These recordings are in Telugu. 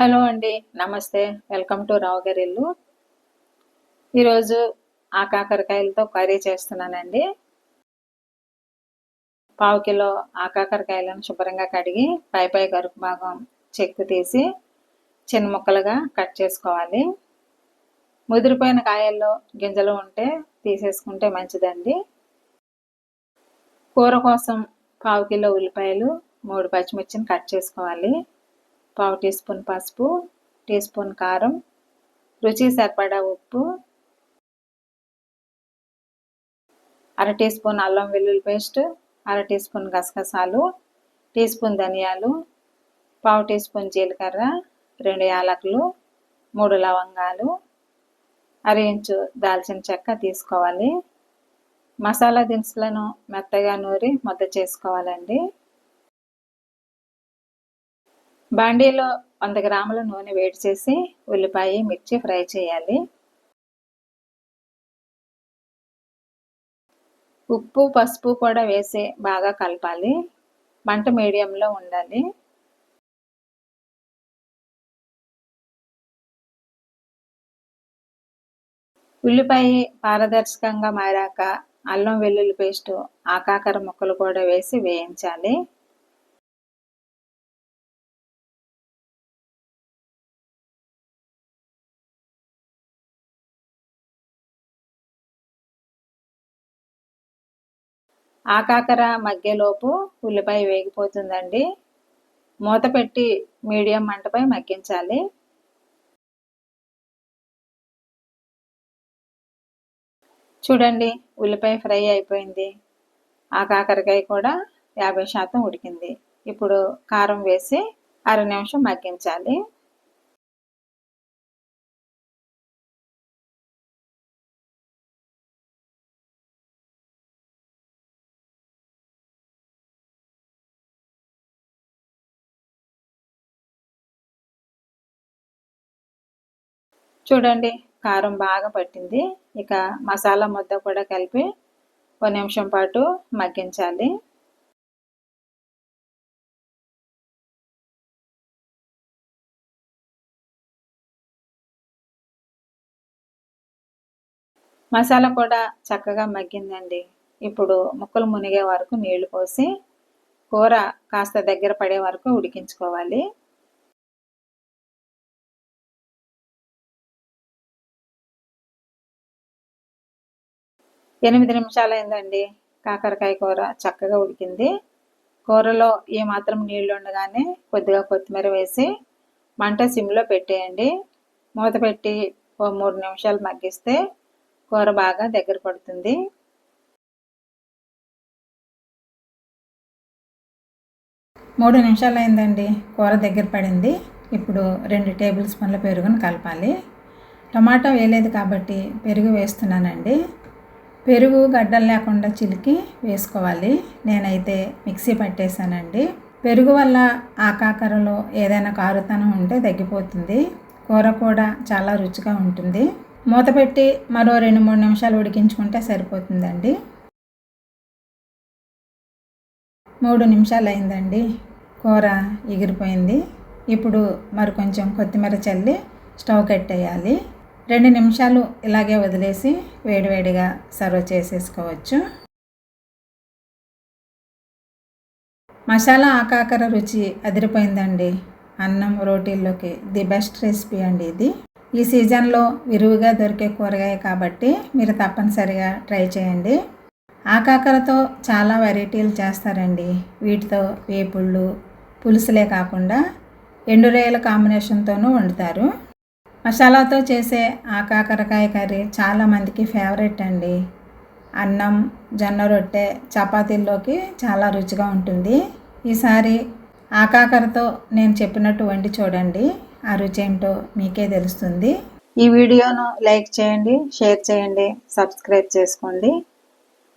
హలో అండి నమస్తే. వెల్కమ్ టు రావు గారి ఇల్లు. ఈరోజు ఆ కాకరకాయలతో కర్రీ చేస్తున్నానండి. పావు కిలో ఆ కాకరకాయలను శుభ్రంగా కడిగి పై పై గరుపు భాగం చెక్కు తీసి చిన్న ముక్కలుగా కట్ చేసుకోవాలి. ముదిరిపోయిన కాయల్లో గింజలు ఉంటే తీసేసుకుంటే మంచిదండి. కూర కోసం పావు కిలో ఉల్లిపాయలు మూడు పచ్చిమిర్చిని కట్ చేసుకోవాలి. పావు టీ స్పూన్ పసుపు టీ స్పూన్ కారం రుచి సరిపడా ఉప్పు అర టీ స్పూన్ అల్లం వెల్లుల్లి పేస్ట్ అర టీ స్పూన్ గసగసాలు టీ స్పూన్ ధనియాలు పావు టీ స్పూన్ జీలకర్ర రెండు యాలకులు మూడు లవంగాలు అర ఇంచు దాల్చిన చెక్క తీసుకోవాలి. మసాలా దినుసులను మెత్తగా నూరి ముద్ద చేసుకోవాలండి. బాండీలో వంద గ్రాముల నూనె వేడి చేసి ఉల్లిపాయ మిర్చి ఫ్రై చేయాలి. ఉప్పు పసుపు కూడా వేసి బాగా కలపాలి. మంట మీడియంలో ఉండాలి. ఉల్లిపాయ పారదర్శకంగా మారాక అల్లం వెల్లుల్లి పేస్టు ఆకాకర ముక్కలు కూడా వేసి వేయించాలి. ఆకాకర మగ్గేలోపు ఉల్లిపాయ వేగిపోతుందండి. మూత పెట్టి మీడియం మంటపై మగ్గించాలి. చూడండి ఉల్లిపాయ ఫ్రై అయిపోయింది. ఆ కాకరకాయ కూడా యాభై శాతం ఉడికింది. ఇప్పుడు కారం వేసి అర నిమిషం మగ్గించాలి. చూడండి కారం బాగా పట్టింది. ఇక మసాలా ముద్ద కూడా కలిపి ఒక నిమిషం పాటు మగ్గించాలి. మసాలా కూడా చక్కగా మగ్గిందండి. ఇప్పుడు ముక్కలు మునిగే వరకు నీళ్ళు పోసి కూర కాస్త దగ్గర పడే వరకు ఉడికించుకోవాలి. ఎనిమిది నిమిషాలు అయిందండి కాకరకాయ కూర చక్కగా ఉడికింది. కూరలో ఏమాత్రం నీళ్ళు ఉండగానే కొద్దిగా కొత్తిమీర వేసి మంట సిమ్లో పెట్టేయండి. మూత పెట్టి ఓ మూడు నిమిషాలు మగ్గిస్తే కూర బాగా దగ్గర పడుతుంది. మూడు నిమిషాలు అయిందండి కూర దగ్గర పడింది. ఇప్పుడు రెండు టేబుల్ స్పూన్ల పెరుగును కలపాలి. టమాటా వేయలేదు కాబట్టి పెరుగు వేస్తున్నానండి. పెరుగు గడ్డలు లేకుండా చిలికి వేసుకోవాలి. నేనైతే మిక్సీ పట్టేశానండి. పెరుగు వల్ల ఆకాకరలో ఏదైనా కారుతనం ఉంటే తగ్గిపోతుంది. కూర కూడా చాలా రుచిగా ఉంటుంది. మూత పెట్టి మరో రెండు మూడు నిమిషాలు ఉడికించుకుంటే సరిపోతుందండి. మూడు నిమిషాలు అయిందండి. కూర ఎగిరిపోయింది. ఇప్పుడు మరి కొంచెం కొత్తిమీర చల్లి స్టవ్ కట్టేయాలి. రెండు నిమిషాలు ఇలాగే వదిలేసి వేడివేడిగా సర్వ్ చేసేసుకోవచ్చు. మసాలా ఆకాకర రుచి అదిరిపోయిందండి. అన్నం రోటీల్లోకి ది బెస్ట్ రెసిపీ అండి ఇది. ఈ సీజన్లో విరువుగా దొరికే కూరగాయ కాబట్టి మీరు తప్పనిసరిగా ట్రై చేయండి. ఆకాకరతో చాలా వెరైటీలు చేస్తారండి. వీటితో వేపుళ్ళు పులుసులే కాకుండా ఎండురేయల కాంబినేషన్తోనూ వండుతారు. మసాలాతో చేసే ఆ కర్రీ చాలామందికి ఫేవరెట్ అండి. అన్నం జొన్న రొట్టె చపాతీల్లోకి చాలా రుచిగా ఉంటుంది. ఈసారి ఆకాకరతో నేను చెప్పినట్టు వండి చూడండి. ఆ రుచి ఏంటో మీకే తెలుస్తుంది. ఈ వీడియోను లైక్ చేయండి షేర్ చేయండి సబ్స్క్రైబ్ చేసుకోండి.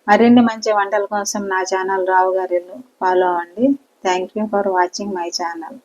మరిన్ని మంచి వంటల కోసం నా ఛానల్ రావు గారి ఫాలో అవ్వండి. Thank you for watching my channel